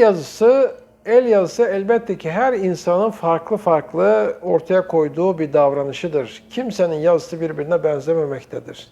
yazısı, el yazısı elbette ki her insanın farklı farklı ortaya koyduğu bir davranışıdır. Kimsenin yazısı birbirine benzememektedir.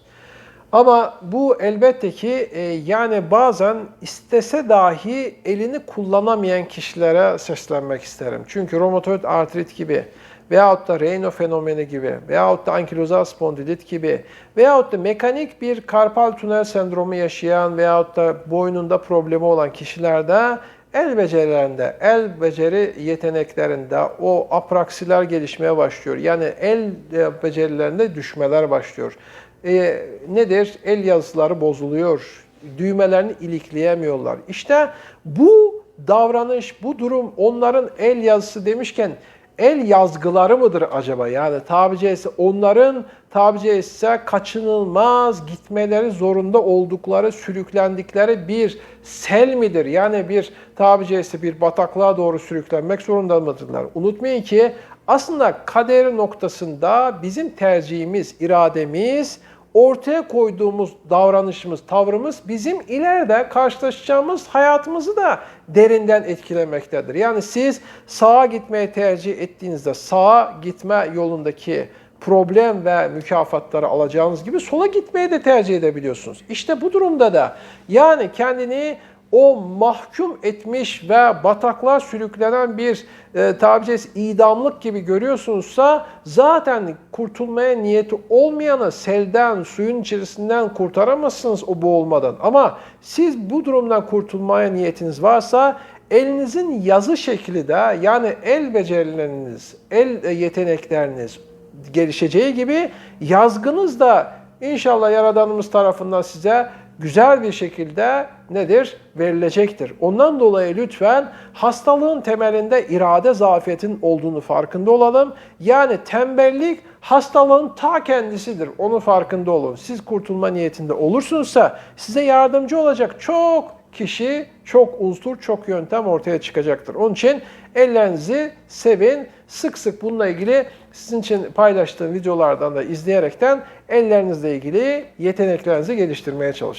Ama bu elbette ki e, yani bazen istese dahi elini kullanamayan kişilere seslenmek isterim. Çünkü romatoid artrit gibi veyahut da Raynaud fenomeni gibi veyahut da ankilozal spondilit gibi veyahut da mekanik bir karpal tünel sendromu yaşayan veyahut da boynunda problemi olan kişilerde el becerilerinde, el beceri yeteneklerinde o apraksiler gelişmeye başlıyor. Yani el e, becerilerinde düşmeler başlıyor. E, nedir? El yazıları bozuluyor. Düğmelerini ilikleyemiyorlar. İşte bu davranış, bu durum onların el yazısı demişken el yazgıları mıdır acaba? Yani tabi caizse onların tabi caizse kaçınılmaz gitmeleri zorunda oldukları, sürüklendikleri bir sel midir? Yani bir tabi caizse bir bataklığa doğru sürüklenmek zorunda mıdırlar? Unutmayın ki aslında kader noktasında bizim tercihimiz, irademiz, ortaya koyduğumuz davranışımız, tavrımız bizim ileride karşılaşacağımız hayatımızı da derinden etkilemektedir. Yani siz sağa gitmeye tercih ettiğinizde sağa gitme yolundaki problem ve mükafatları alacağınız gibi sola gitmeyi de tercih edebiliyorsunuz. İşte bu durumda da yani kendini o mahkum etmiş ve bataklığa sürüklenen bir e, tabi caizse idamlık gibi görüyorsunuzsa zaten kurtulmaya niyeti olmayanı selden, suyun içerisinden kurtaramazsınız o boğulmadan. Ama siz bu durumdan kurtulmaya niyetiniz varsa elinizin yazı şekli de yani el becerileriniz, el yetenekleriniz gelişeceği gibi yazgınız da inşallah Yaradanımız tarafından size güzel bir şekilde nedir? Verilecektir. Ondan dolayı lütfen hastalığın temelinde irade zafiyetin olduğunu farkında olalım. Yani tembellik hastalığın ta kendisidir. Onun farkında olun. Siz kurtulma niyetinde olursunuzsa size yardımcı olacak çok kişi, çok unsur, çok yöntem ortaya çıkacaktır. Onun için ellerinizi sevin. Sık sık bununla ilgili sizin için paylaştığım videolardan da izleyerekten ellerinizle ilgili yeteneklerinizi geliştirmeye çalışın.